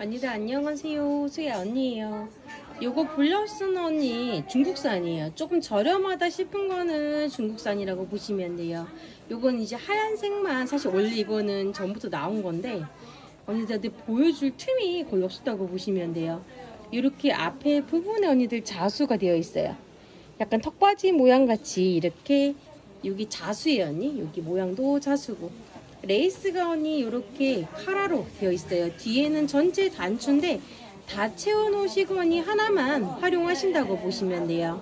언니들 안녕하세요. 수야 언니예요. 요거 블러스는 언니 중국산이에요. 조금 저렴하다 싶은 거는 중국산이라고 보시면 돼요. 요건 이제 하얀색만 사실 원래 이거는 전부터 나온 건데 언니들한테 보여줄 틈이 거의 없었다고 보시면 돼요. 이렇게 앞에 부분에 언니들 자수가 되어 있어요. 약간 턱받이 모양 같이 이렇게 여기 자수예요 언니. 여기 모양도 자수고 레이스가 언니 이렇게 카라로 되어 있어요. 뒤에는 전체 단추인데 다 채워 놓으시고 언니 하나만 활용하신다고 보시면 돼요.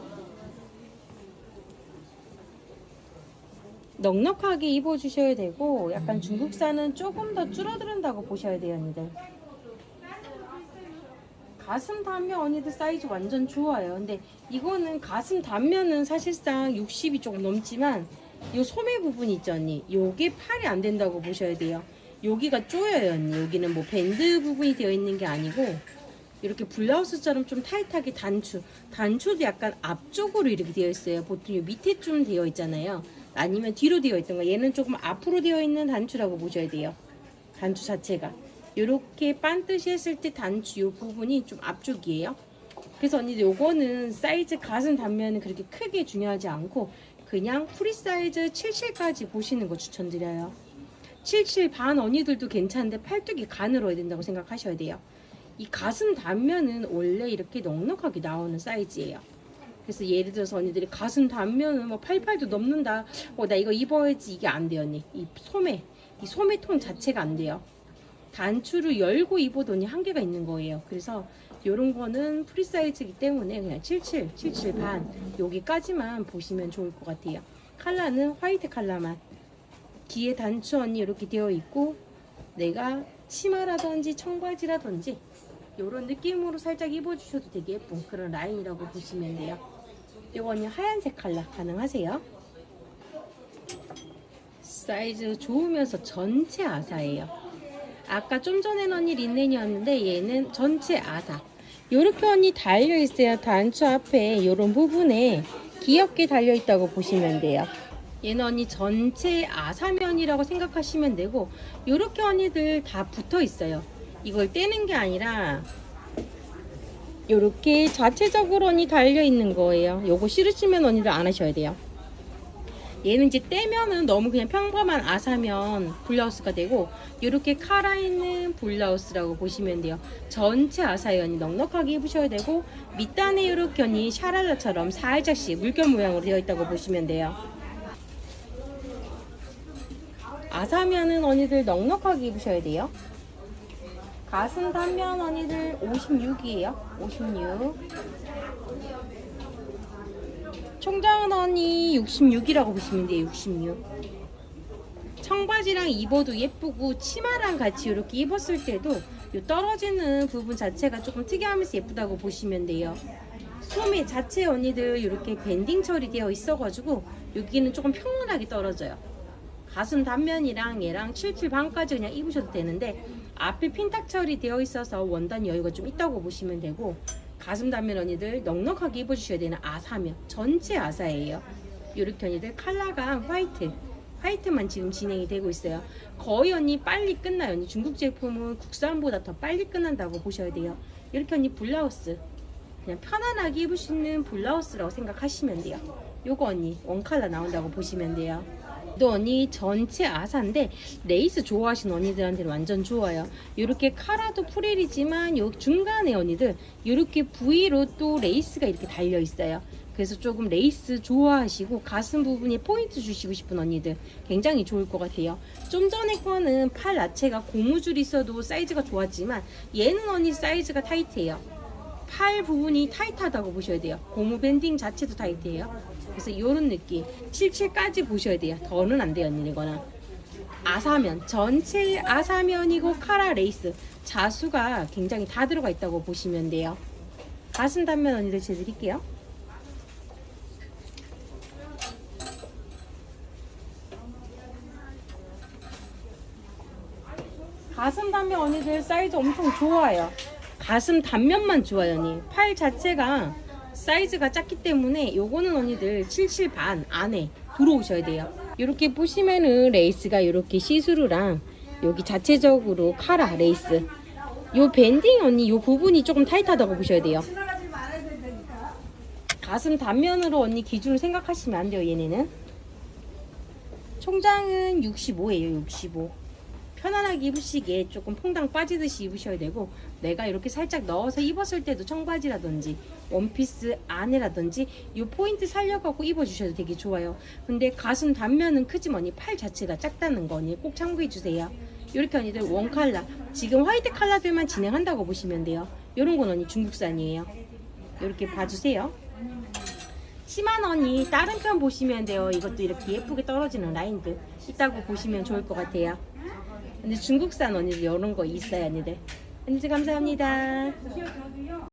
넉넉하게 입어주셔야 되고 약간 중국산은 조금 더 줄어든다고 보셔야 돼요 언니들. 가슴 단면 언니들 사이즈 완전 좋아요. 근데 이거는 가슴 단면은 사실상 60이 조금 넘지만 요 소매 부분 있죠 언니. 요게 팔이 안 된다고 보셔야 돼요. 여기가 쪼여요 언니. 여기는 뭐 밴드 부분이 되어 있는 게 아니고 이렇게 블라우스처럼 좀 타이트하게 단추. 단추도 약간 앞쪽으로 이렇게 되어 있어요. 보통 요 밑에 좀 되어 있잖아요. 아니면 뒤로 되어 있던가. 얘는 조금 앞으로 되어 있는 단추라고 보셔야 돼요. 단추 자체가. 이렇게 반듯이 했을 때 단추 요 부분이 좀 앞쪽이에요. 그래서 언니들 요거는 사이즈 가슴 단면은 그렇게 크게 중요하지 않고 그냥 프리 사이즈 77까지 보시는 거 추천드려요. 77 반 언니들도 괜찮은데 팔뚝이 가늘어야 된다고 생각하셔야 돼요. 이 가슴 단면은 원래 이렇게 넉넉하게 나오는 사이즈예요. 그래서 예를 들어서 언니들이 가슴 단면은 뭐 88도 넘는다. 어, 나 이거 입어야지. 이게 안 돼요, 언니. 이 소매, 이 소매 통 자체가 안 돼요. 단추를 열고 입어도니 한계가 있는 거예요. 그래서 이런 거는 프리 사이즈이기 때문에 그냥 77, 77 반 여기까지만 보시면 좋을 것 같아요. 컬러는 화이트 컬러만. 뒤에 단추 언니 이렇게 되어 있고 내가 치마라든지 청바지라든지 이런 느낌으로 살짝 입어주셔도 되게 예쁜 그런 라인이라고 보시면 돼요. 이거 언니 하얀색 컬러 가능하세요? 사이즈 좋으면서 전체 아사예요. 아까 좀 전에는 언니 린넨이었는데 얘는 전체 아사. 요렇게 언니 달려 있어요. 단추 앞에 요런 부분에 귀엽게 달려 있다고 보시면 돼요. 얘는 언니 전체 아사면이라고 생각하시면 되고 요렇게 언니들 다 붙어 있어요. 이걸 떼는 게 아니라 요렇게 자체적으로 언니 달려 있는 거예요. 요거 싫으시면 언니들 안 하셔야 돼요. 얘는 이제 떼면은 너무 그냥 평범한 아사면 블라우스가 되고 이렇게 카라 있는 블라우스라고 보시면 돼요. 전체 언니 넉넉하게 입으셔야 되고 밑단에 이렇게 언니 샤랄라처럼 살짝씩 물결 모양으로 되어 있다고 보시면 돼요. 아사면은 언니들 넉넉하게 입으셔야 돼요. 가슴 단면 언니들 56이에요. 56. 총장은 언니 66이라고 보시면 돼요. 66. 청바지랑 입어도 예쁘고 치마랑 같이 이렇게 입었을 때도 요 떨어지는 부분 자체가 조금 특이하면서 예쁘다고 보시면 돼요. 소매 자체 언니들 이렇게 밴딩 처리되어 있어가지고 여기는 조금 평온하게 떨어져요. 가슴 단면이랑 얘랑 77 반까지 그냥 입으셔도 되는데 앞에 핀탁 처리되어 있어서 원단 여유가 좀 있다고 보시면 되고 가슴 단면 언니들 넉넉하게 입어주셔야 되는 아사면 전체 아사예요. 이렇게 언니들 컬러가 화이트 화이트만 지금 진행이 되고 있어요. 거의 언니 빨리 끝나요. 언니 중국 제품은 국산보다 더 빨리 끝난다고 보셔야 돼요. 이렇게 언니 블라우스 그냥 편안하게 입을 수 있는 블라우스라고 생각하시면 돼요. 요거 언니 원컬러 나온다고 보시면 돼요. 또 언니 전체 아사인데 레이스 좋아하시는 언니들한테는 완전 좋아요. 이렇게 카라도 프릴이지만 요 중간에 언니들 이렇게 V로 또 레이스가 이렇게 달려 있어요. 그래서 조금 레이스 좋아하시고 가슴 부분에 포인트 주시고 싶은 언니들 굉장히 좋을 것 같아요. 좀 전에 거는 팔 나체가 고무줄 있어도 사이즈가 좋았지만 얘는 언니 사이즈가 타이트해요. 팔 부분이 타이트하다고 보셔야 돼요. 고무 밴딩 자체도 타이트해요. 그래서 이런 느낌 77까지 보셔야 돼요. 더는 안 돼요, 언니 이거는. 아사면 전체 아사면이고 카라 레이스 자수가 굉장히 다 들어가 있다고 보시면 돼요. 가슴 단면 언니들 재드릴게요. 가슴 단면 언니들 사이즈 엄청 좋아요. 가슴 단면만 좋아요, 언니. 팔 자체가 사이즈가 작기 때문에 요거는 언니들 77 반 안에 들어오셔야 돼요. 이렇게 보시면은 레이스가 이렇게 시스루랑 여기 자체적으로 카라 레이스 요 밴딩 언니 요 부분이 조금 타이트하다고 보셔야 돼요. 가슴 단면으로 언니 기준을 생각하시면 안 돼요, 얘네는. 총장은 65예요, 65. 편안하게 입으시기에 조금 퐁당 빠지듯이 입으셔야 되고 내가 이렇게 살짝 넣어서 입었을 때도 청바지라든지 원피스 안에라든지 이 포인트 살려갖고 입어주셔도 되게 좋아요. 근데 가슴 단면은 크지만 언니 팔 자체가 작다는 거 언니 꼭 참고해 주세요. 이렇게 언니들 원 칼라 지금 화이트 칼라들만 진행한다고 보시면 돼요. 이런 건 언니 중국산이에요. 이렇게 봐주세요. 10만 원이 다른 편 보시면 돼요. 이것도 이렇게 예쁘게 떨어지는 라인들 있다고 보시면 좋을 것 같아요. 근데 중국산 언니들 이런 거 있어요, 언니들. 언니들 감사합니다.